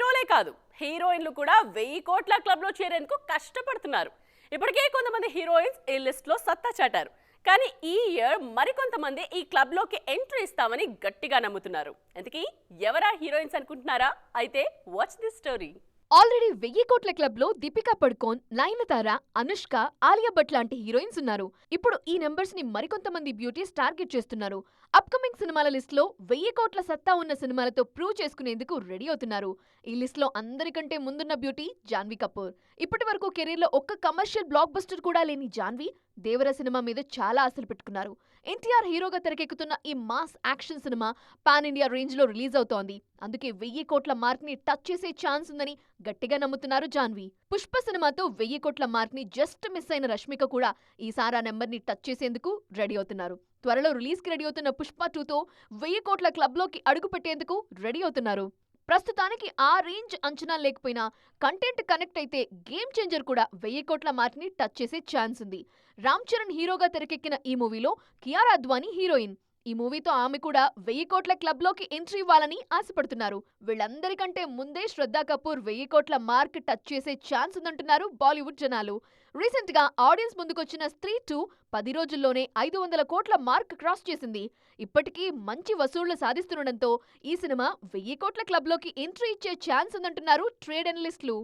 హీరోలే కాదు హీరోయిన్లు కూడా వెయ్యి కోట్ల క్లబ్లో చేరేందుకు కష్టపడుతున్నారు. ఇప్పటికే కొంతమంది హీరోయిన్స్ ఈ లిస్ట్లో సత్తా చాటారు. కానీ ఈ ఇయర్ మరికొంతమంది ఈ క్లబ్లోకి ఎంట్రీ ఇస్తామని గట్టిగా నమ్ముతున్నారు. అందుకే ఎవరా హీరోయిన్స్ అనుకుంటున్నారా? అయితే వాచ్ దిస్ స్టోరీ ఆల్రెడీ వెయ్యి కోట్ల క్లబ్లో దీపికా పడుకోన్ నయనతార అనుష్క ఆలియా భట్ లాంటి హీరోయిన్స్ ఉన్నారు. ఇప్పుడు ఈ నెంబర్స్ని మరికొంతమంది బ్యూటీస్ టార్గెట్ చేస్తున్నారు. అప్కమింగ్ సినిమాల లిస్ట్లో వెయ్యి కోట్ల సత్తా ఉన్న సినిమాలతో ప్రూవ్ చేసుకునేందుకు రెడీ అవుతున్నారు. ఈ లిస్ట్లో అందరికంటే ముందున్న బ్యూటీ జాన్వీ కపూర్. ఇప్పటి వరకు కెరీర్లో ఒక్క కమర్షియల్ బ్లాక్ బస్టర్ కూడా లేని జాన్వీ దేవర సినిమా మీద చాలా ఆశలు పెట్టుకున్నారు. ఎన్టీఆర్ హీరోగా తెరకెక్కుతున్న ఈ mass action cinema pan India రేంజ్లో రిలీజ్ అవుతోంది. అందుకే వెయ్యి కోట్ల మార్క్ని టచ్ చేసే ఛాన్స్ ఉందని గట్టిగా నమ్ముతున్నారు జాన్వి. పుష్ప సినిమాతో వెయ్యి కోట్ల మార్క్ని జస్ట్ మిస్ అయిన రష్మిక కూడా ఈసారి ఆ నెంబర్ని టచ్ చేసేందుకు రెడీ అవుతున్నారు. త్వరలో రిలీజ్కి రెడీ అవుతున్న పుష్ప టూతో వెయ్యి కోట్ల క్లబ్లోకి అడుగు పెట్టేందుకు రెడీ అవుతున్నారు. ప్రస్తుతానికి ఆ రేంజ్ అంచనా లేకపోయినా కంటెంట్ కనెక్ట్ అయితే గేమ్ చేంజర్ కూడా వెయ్యి కోట్ల మార్క్ని టచ్ చేసే ఛాన్స్ ఉంది రామ్ చరణ్ హీరోగా తెరకెక్కిన ఈ మూవీలో కియారా అద్వానీ హీరోయిన్. ఈ మూవీతో ఆమె కూడా వెయ్యి కోట్ల క్లబ్లోకి ఎంట్రీ ఇవ్వాలని ఆశపడుతున్నారు. వీళ్ళందరికంటే ముందే శ్రద్ధా కపూర్ వెయ్యి కోట్ల మార్క్ టచ్ చేసే ఛాన్స్ ఉందంటున్నారు బాలీవుడ్ జనాలు. రీసెంట్గా ఆడియన్స్ ముందుకొచ్చిన స్త్రీ టూ పది రోజుల్లోనే ఐదు వందల కోట్ల మార్క్ క్రాస్ చేసింది. ఇప్పటికీ మంచి వసూళ్ళు సాధిస్తుండటంతో ఈ సినిమా వెయ్యి కోట్ల క్లబ్లోకి ఎంట్రీ ఇచ్చే ఛాన్స్ ఉందంటున్నారు ట్రేడ్ అనలిస్టులు